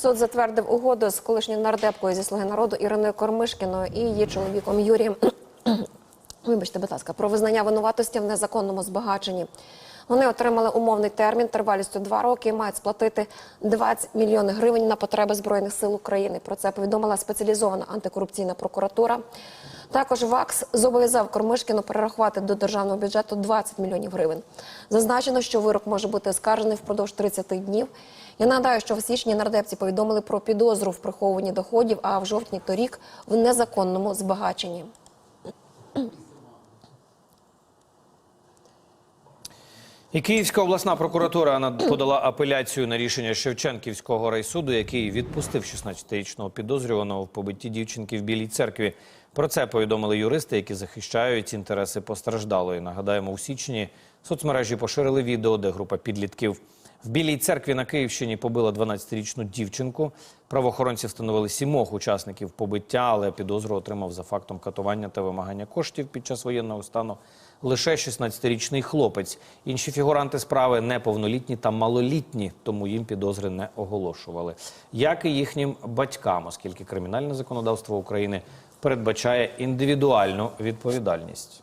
Суд затвердив угоду з колишньою нардепкою зі слуги народу Іриною Кормишкіною і її чоловіком Юрієм. Вибачте, будь ласка, про визнання винуватості в незаконному збагаченні. Вони отримали умовний термін тривалістю два роки і мають сплатити 20 мільйонів гривень на потреби збройних сил України. Про це повідомила спеціалізована антикорупційна прокуратура. Також ВАКС зобов'язав Кормишкіну перерахувати до державного бюджету 20 мільйонів гривень. Зазначено, що вирок може бути оскаржений впродовж 30 днів. Я нагадаю, що в січні нардепці повідомили про підозру в приховуванні доходів, а в жовтні торік в незаконному збагаченні. І Київська обласна прокуратура подала апеляцію на рішення Шевченківського райсуду, який відпустив 16-річного підозрюваного в побитті дівчинки в Білій церкві. Про це повідомили юристи, які захищають інтереси постраждалої. Нагадаємо, у січні соцмережі поширили відео, де група підлітків в Білій церкві на Київщині побила 12-річну дівчинку. Правоохоронці встановили сімох учасників побиття, але підозру отримав за фактом катування та вимагання коштів під час воєнного стану лише 16-річний хлопець. Інші фігуранти справи неповнолітні та малолітні, тому їм підозри не оголошували. Як і їхнім батькам, оскільки кримінальне законодавство України передбачає індивідуальну відповідальність.